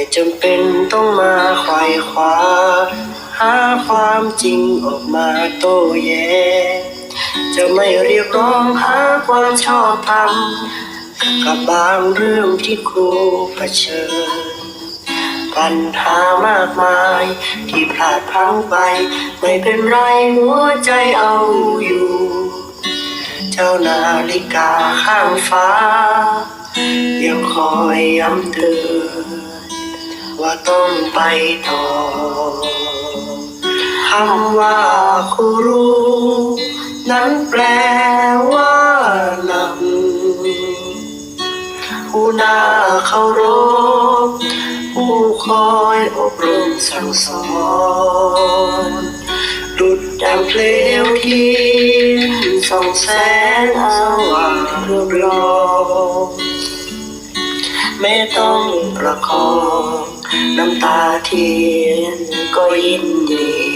ไม่จำเป็นต้องมาไขว่คว้าหาความจริงออกมาโต้แย้งจะไม่เรียกร้องหาความชอบธรรมกับบางเรื่องที่ครูเผชิญ ปัญหามากมายที่พลาดพลั้งไป ไม่เป็นไรหัวใจเอาอยู่ เจ้านาฬิกาข้างฟ้า ยังคอยย้ำเตือน ว่าต้องไปต่อคำว่าครูรู้ นั้นแปลว่านำผู้น่าเคารพผู้คอยอบรมสั่งสอนดุดดังเพลวเทียนส่องแสงสว่างเรืองรองไม่ต้องประคอง น้ำตาเทียนก็ยินดี